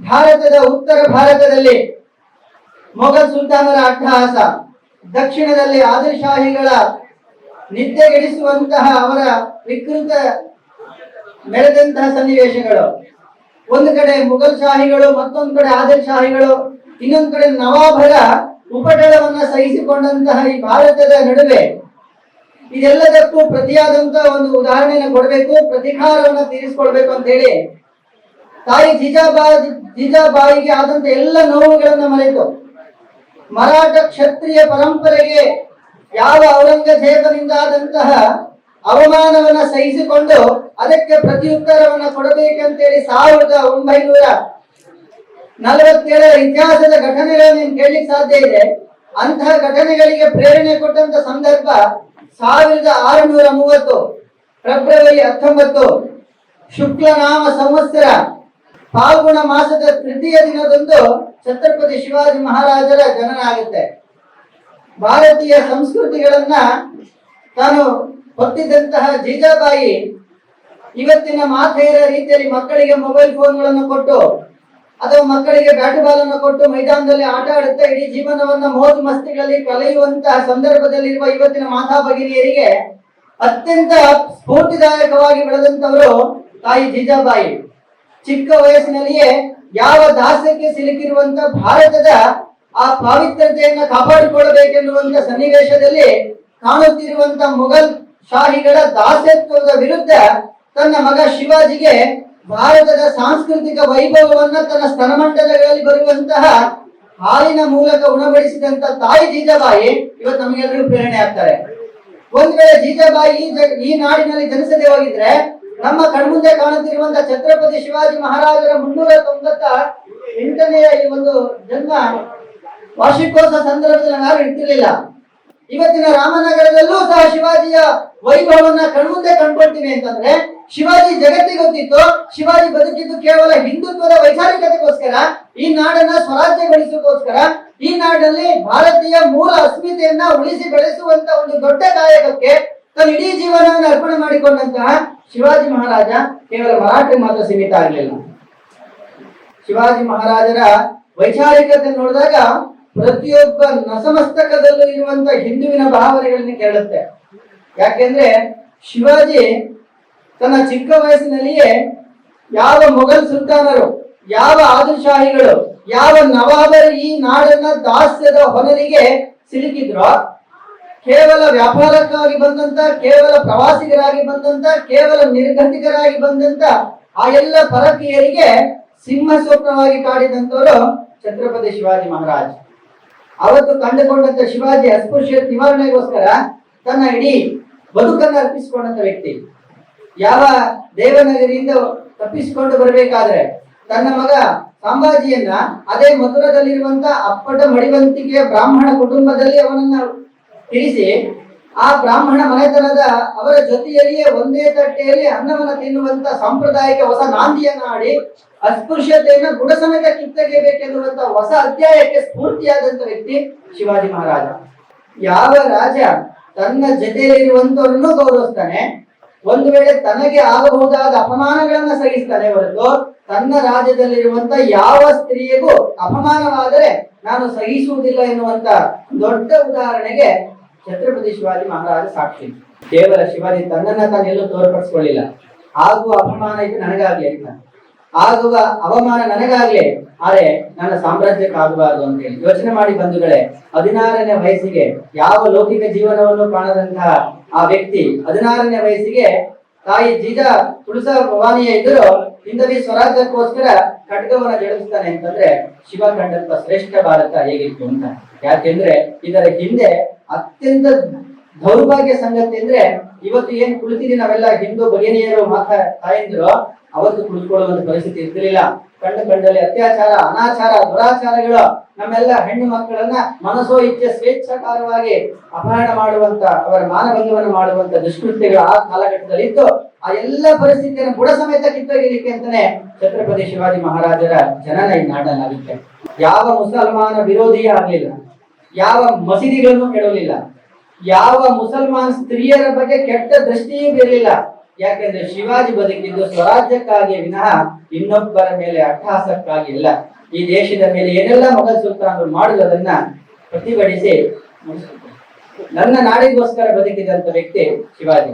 ಭಾರತದ ಉತ್ತರ ಭಾರತದಲ್ಲಿ ಮೊಘಲ್ ಸುಲ್ತಾನರ ಅಟ್ಟಹಾಸ, ದಕ್ಷಿಣದಲ್ಲಿ ಆದಿಶಾಹಿಗಳ ನಿದ್ದೆಗೆಡಿಸುವಂತಹ ಅವರ ವಿಕೃತ ಮೆರೆದಂತಹ ಸನ್ನಿವೇಶಗಳು. ಒಂದು ಕಡೆ ಮೊಘಲ್ ಶಾಹಿಗಳು, ಮತ್ತೊಂದು ಕಡೆ ಆದಿಲ್ ಶಾಹಿಗಳು, ಇನ್ನೊಂದು ಕಡೆ ನವಾಬರ ಉಪಟಳವನ್ನ ಸಹಿಸಿಕೊಂಡಂತಹ ಈ ಭಾರತದ ನಡುವೆ ಇದೆಲ್ಲದಕ್ಕೂ ಪ್ರತಿಯಾದಂತಹ ಒಂದು ಉದಾಹರಣೆಯನ್ನು ಕೊಡಬೇಕು, ಪ್ರತಿಕಾರವನ್ನು ತೀರಿಸಿಕೊಳ್ಬೇಕು ಅಂತ ಹೇಳಿ ತಾಯಿ ಜಿಜಾಬಾ ಜಿಜಾಬಾಯಿಗೆ ಆದಂತ ಎಲ್ಲ ನೋವುಗಳನ್ನ ಮರೆತು. ಮರಾಠ ಕ್ಷತ್ರಿಯ ಪರಂಪರೆಗೆ ಯಾವ ಔರಂಗಜೇಬನಿಂದ ಆದಂತಹ ಅವಮಾನವನ್ನ ಸಹಿಸಿಕೊಂಡು ಅದಕ್ಕೆ ಪ್ರತಿಯುತ್ತರವನ್ನ ಕೊಡಬೇಕಂತೇಳಿ ಸಾವಿರದ ಒಂಬೈನೂರ ನಲವತ್ತೇಳರ ಇತಿಹಾಸದ ಘಟನೆಗಳನ್ನು ನೀವು ಕೇಳಲಿಕ್ಕೆ ಸಾಧ್ಯ ಇದೆ. ಅಂತಹ ಘಟನೆಗಳಿಗೆ ಪ್ರೇರಣೆ ಕೊಟ್ಟಂತ ಸಂದರ್ಭ ಸಾವಿರದ ಆರುನೂರ ಮೂವತ್ತು, ಫೆಬ್ರವರಿ ಹತ್ತೊಂಬತ್ತು, ಶುಕ್ಲನಾಮ ಸಂವತ್ಸರ ಫಾಲ್ಗುಣ ಮಾಸದ ತೃತೀಯ ದಿನದಂದು ಛತ್ರಪತಿ ಶಿವಾಜಿ ಮಹಾರಾಜರ ಜನನ ಆಗುತ್ತೆ ಭಾರತೀಯ ಸಂಸ್ಕೃತಿಗಳನ್ನ ತಾನು ಹೊತ್ತಿದ್ದಂತಹ ಜೀಜಾಬಾಯಿ ಇವತ್ತಿನ ಮಾತೆಯರ ರೀತಿಯಲ್ಲಿ ಮಕ್ಕಳಿಗೆ ಮೊಬೈಲ್ ಫೋನ್ಗಳನ್ನು ಕೊಟ್ಟು, ಅಥವಾ ಮಕ್ಕಳಿಗೆ ಬ್ಯಾಟ್ ಬಾಲ್ ಅನ್ನು ಕೊಟ್ಟು ಮೈದಾನದಲ್ಲಿ ಆಟ ಆಡುತ್ತಾ ಇಡೀ ಜೀವನವನ್ನ ಮೋಜು ಮಸ್ತಿಗಳಲ್ಲಿ ಕಳೆಯುವಂತಹ ಸಂದರ್ಭದಲ್ಲಿರುವ ಇವತ್ತಿನ ಮಾತಾ ಭಗಿನಿಯರಿಗೆ ಅತ್ಯಂತ ಸ್ಫೂರ್ತಿದಾಯಕವಾಗಿ ಬೆಳೆದಂತವರು ತಾಯಿ ಜೀಜಾಬಾಯಿ. ಚಿಕ್ಕ ವಯಸ್ಸಿನಲ್ಲಿಯೇ ಯಾವ ದಾಸ್ಯಕ್ಕೆ ಸಿಲುಕಿರುವಂತ ಭಾರತದ ಆ ಪಾವಿತ್ರತೆಯನ್ನ ಕಾಪಾಡಿಕೊಳ್ಳಬೇಕೆನ್ನುವಂತ ಸನ್ನಿವೇಶದಲ್ಲಿ ಕಾಣುತ್ತಿರುವಂತ ಮೊಘಲ್ ಶಾಹಿಗಳ ದಾಸ್ಯತ್ವದ ವಿರುದ್ಧ ತನ್ನ ಮಗ ಶಿವಾಜಿಗೆ ಭಾರತದ ಸಾಂಸ್ಕೃತಿಕ ವೈಭವವನ್ನ ತನ್ನ ಸ್ತನಮಂಡಲಗಳಲ್ಲಿ ಬರುವಂತಹ ಹಾಲಿನ ಮೂಲಕ ಉಣಬಡಿಸಿದಂತ ತಾಯಿ ಜೀಜಾಬಾಯಿ ಇವತ್ತು ನಮಗೆಲ್ಲರಿಗೂ ಪ್ರೇರಣೆ ಆಗ್ತಾರೆ. ಒಂದ್ ವೇಳೆ ಜೀಜಾಬಾಯಿ ಈ ಈ ನಾಡಿನಲ್ಲಿ ಜನಿಸದೆ ಹೋಗಿದ್ರೆ ನಮ್ಮ ಕಣ್ಮುಂದೆ ಕಾಣುತ್ತಿರುವಂತಹ ಛತ್ರಪತಿ ಶಿವಾಜಿ ಮಹಾರಾಜರ ಮುನ್ನೂರ ತೊಂಬತ್ತ ಎಂಟನೆಯ ಈ ಒಂದು ಜನ್ಮ ವಾರ್ಷಿಕೋತ್ಸವ ಸಂದರ್ಭದಲ್ಲಿ ನಾವು ಇರ್ತಿರ್ಲಿಲ್ಲ ಇವತ್ತಿನ ರಾಮನಗರದಲ್ಲೂ ಸಹ ಶಿವಾಜಿಯ ವೈಭವವನ್ನ ಕಣ್ಮುಂದೆ ಕಂಡ್ಕೊಳ್ತೀವಿ ಅಂತಂದ್ರೆ, ಶಿವಾಜಿ ಜಗತ್ತಿಗೆ ಗೊತ್ತಿತ್ತು, ಶಿವಾಜಿ ಬದುಕಿದ್ದು ಕೇವಲ ಹಿಂದುತ್ವದ ವೈಚಾರಿಕತೆಗೋಸ್ಕರ, ಈ ನಾಡನ್ನ ಸ್ವರಾಜ್ಯಗೊಳಿಸೋಕೋಸ್ಕರ, ಈ ನಾಡಲ್ಲಿ ಭಾರತೀಯ ಮೂಲ ಅಸ್ಮಿತೆಯನ್ನ ಉಳಿಸಿ ಬೆಳೆಸುವಂತ ಒಂದು ದೊಡ್ಡ ಕಾಯಕಕ್ಕೆ ತನ್ನ ಇಡೀ ಜೀವನವನ್ನು ಅರ್ಪಣೆ ಮಾಡಿಕೊಂಡಂತಹ ಶಿವಾಜಿ ಮಹಾರಾಜ ಕೇವಲ ಮರಾಠಿ ಮಾತ್ರ ಸೀಮಿತ ಆಗಲಿಲ್ಲ. ಶಿವಾಜಿ ಮಹಾರಾಜರ ವೈಚಾರಿಕತೆ ನೋಡಿದಾಗ ಪ್ರತಿಯೊಬ್ಬ ನಸಮಸ್ತಕದಲ್ಲೂ ಇರುವಂತ ಹಿಂದುವಿನ ಭಾವನೆಗಳನ್ನು ಕೇಳುತ್ತೆ. ಯಾಕೆಂದ್ರೆ ಶಿವಾಜಿ ತನ್ನ ಚಿಕ್ಕ ವಯಸ್ಸಿನಲ್ಲಿಯೇ ಯಾವ ಮೊಘಲ್ ಸುಲ್ತಾನರು, ಯಾವ ಆದಿಲ್ಶಾಹಿಗಳು, ಯಾವ ನವಾಬರು ಈ ನಾಡನ್ನ ದಾಸ್ಯದ ಹೊನರಿಗೆ ಸಿಲುಕಿದ್ರೋ ಕೇವಲ ವ್ಯಾಪಾರಕ್ಕಾಗಿ ಬಂದಂತ, ಕೇವಲ ಪ್ರವಾಸಿಗರಾಗಿ ಬಂದಂತ, ಕೇವಲ ನಿರ್ಗತಿಕರಾಗಿ ಬಂದಂತ ಆ ಎಲ್ಲ ಪರಕೀಯರಿಗೆ ಸಿಂಹ ಸ್ವಪ್ನವಾಗಿ ಕಾಡಿದಂತವರು ಛತ್ರಪತಿ ಶಿವಾಜಿ ಮಹಾರಾಜ್. ಅವತ್ತು ಕಂಡುಕೊಂಡಂತ ಶಿವಾಜಿ ಅಸ್ಪೃಶ್ಯ ನಿವಾರಣೆಗೋಸ್ಕರ ತನ್ನ ಇಡೀ ಬದುಕನ್ನು ಅರ್ಪಿಸಿಕೊಂಡಂತ ವ್ಯಕ್ತಿ. ಯಾವ ದೇವನಗರಿಯಿಂದ ತಪ್ಪಿಸಿಕೊಂಡು ಬರಬೇಕಾದ್ರೆ ತನ್ನ ಮಗ ಸಂಭಾಜಿಯನ್ನ ಅದೇ ಮಧುರದಲ್ಲಿರುವಂತ ಅಪ್ಪಟ ಮಡಿವಂತಿಕೆಯ ಬ್ರಾಹ್ಮಣ ಕುಟುಂಬದಲ್ಲಿ ಅವನನ್ನ ಇರಿಸಿ ಆ ಬ್ರಾಹ್ಮಣ ಮನೆತನದ ಅವರ ಜೊತೆಯಲ್ಲಿಯೇ ಒಂದೇ ತಟ್ಟೆಯಲ್ಲಿ ಅನ್ನವನ್ನು ತಿನ್ನುವಂತ ಸಾಂಪ್ರದಾಯಿಕ ಹೊಸ ನಾಂದಿಯನ್ನ ಆಡಿ ಅಸ್ಪೃಶ್ಯತೆಯನ್ನು ಗುಡಸಮೇತ ಕಿತ್ತಗೆಬೇಕೆನ್ನುವಂತ ಹೊಸ ಅಧ್ಯಾಯಕ್ಕೆ ಸ್ಫೂರ್ತಿಯಾದಂತ ವ್ಯಕ್ತಿ ಶಿವಾಜಿ ಮಹಾರಾಜ. ಯಾವ ರಾಜ ತನ್ನ ಜೊತೆಯಲ್ಲಿರುವಂತವರನ್ನು ಗೌರವಿಸ್ತಾನೆ? ಒಂದು ವೇಳೆ ತನಗೆ ಆಗಬಹುದಾದ ಅಪಮಾನಗಳನ್ನ ಸಹಿಸ್ತಾನೆ ಹೊರತು ತನ್ನ ರಾಜ್ಯದಲ್ಲಿರುವಂತ ಯಾವ ಸ್ತ್ರೀಯಗೂ ಅಪಮಾನವಾದರೆ ನಾನು ಸಹಿಸುವುದಿಲ್ಲ ಎನ್ನುವಂತ ದೊಡ್ಡ ಉದಾಹರಣೆಗೆ ಛತ್ರಪತಿ ಶಿವಾಜಿ ಮಹಾರಾಜ ಸಾಕ್ಷಿ. ಕೇವಲ ಶಿವಾಜಿ ತನ್ನನ್ನ ತಾನೆಲ್ಲೂ ತೋರ್ಪಡಿಸ್ಕೊಳ್ಳಿಲ್ಲ. ಆಗುವ ಅಪಮಾನ ಇದು ನನಗಾಗ್ಲಿ ಅಂತ ಆಗುವ ಅವಮಾನ ನನಗಾಗ್ಲಿ ಆದ್ರೆ ನನ್ನ ಸಾಮ್ರಾಜ್ಯಕ್ಕೆ ಆಗಬಾರದು ಅಂತ ಹೇಳಿ ಯೋಚನೆ ಮಾಡಿ ಬಂಧುಗಳೇ, ಹದಿನಾರನೇ ವಯಸ್ಸಿಗೆ ಯಾವ ಲೌಕಿಕ ಜೀವನವನ್ನು ಕಾಣದಂತಹ ಆ ವ್ಯಕ್ತಿ ಹದಿನಾರನೇ ವಯಸ್ಸಿಗೆ ತಾಯಿ ಜೀಜಾ ತುಳಸ ಭವಾನಿಯ ಇದ್ದರೂ ಹಿಂದವಿ ಸ್ವರಾಜ್ಯಕ್ಕೋಸ್ಕರ ಖಡ್ಗವನ್ನ ಜಡಿಸ್ತಾನೆ ಅಂತಂದ್ರೆ ಶಿವ ಕಂಡಂತ ಶ್ರೇಷ್ಠ ಭಾರತ ಹೇಗಿತ್ತು ಅಂತ. ಯಾಕೆಂದ್ರೆ ಇದರ ಹಿಂದೆ ಅತ್ಯಂತ ದೌರ್ಭಾಗ್ಯ ಸಂಗತಿ ಅಂದ್ರೆ ಇವತ್ತು ಏನ್ ಕುಳಿತೀರಿ ನಾವೆಲ್ಲ ಹಿಂದೂ ಬಗೆನಿಯರು ಮಾತಾ ತಾಯಂದಿರು ಅವತ್ತು ಕುಳಿತುಕೊಳ್ಳುವಂತ ಪರಿಸ್ಥಿತಿ ಇರ್ತಿರ್ಲಿಲ್ಲ. ಕಂಡು ಕಂಡಲ್ಲಿ ಅತ್ಯಾಚಾರ, ಅನಾಚಾರ, ದುರಾಚಾರಗಳು ನಮ್ಮೆಲ್ಲ ಹೆಣ್ಣು ಮಕ್ಕಳನ್ನ ಮನಸೋ ಇಚ್ಛೆ ಸ್ವೇಚ್ಛಾಕಾರವಾಗಿ ಅಪಹರಣ ಮಾಡುವಂತ, ಅವರ ಮಾನಭಂಗವನ್ನು ಮಾಡುವಂತ ದುಷ್ಕೃತ್ಯಗಳು ಆ ಕಾಲಘಟ್ಟದಲ್ಲಿ ಇತ್ತು. ಆ ಎಲ್ಲ ಪರಿಸ್ಥಿತಿಯನ್ನು ಬುಡ ಸಮೇತ ಕಿತ್ತೊಗಿಲಿಕ್ಕೆ ಅಂತಾನೆ ಛತ್ರಪತಿ ಶಿವಾಜಿ ಮಹಾರಾಜರ ಜನನ ಈ ನಾಡಲ್ಲಾಗುತ್ತೆ ಯಾವ ಮುಸಲ್ಮಾನ ವಿರೋಧಿಯೇ ಆಗಲಿಲ್ಲ. ಯಾವ ಮಸೀದಿಗಳನ್ನು ಕೆಡಲಿಲ್ಲ ಯಾವ ಮುಸಲ್ಮಾನ್ ಸ್ತ್ರೀಯರ ಬಗ್ಗೆ ಕೆಟ್ಟ ದೃಷ್ಟಿಯೂ ಬೀರಲಿಲ್ಲ. ಯಾಕೆಂದ್ರೆ ಶಿವಾಜಿ ಬದುಕಿದ್ದು ಸ್ವರಾಜ್ಯಕ್ಕಾಗಿ ವಿನಃ ಇನ್ನೊಬ್ಬರ ಮೇಲೆ ಅಟ್ಟಹಾಸಕ್ಕಾಗಿ ಇಲ್ಲ. ಈ ದೇಶದ ಮೇಲೆ ಏನೆಲ್ಲ ಮೊಘಲ್ ಸುಲ್ತಾನರು ಮಾಡುವುದನ್ನ ಪ್ರತಿಭಟಿಸಿ ನನ್ನ ನಾಡಿಗೋಸ್ಕರ ಬದುಕಿದಂತ ವ್ಯಕ್ತಿ ಶಿವಾಜಿ.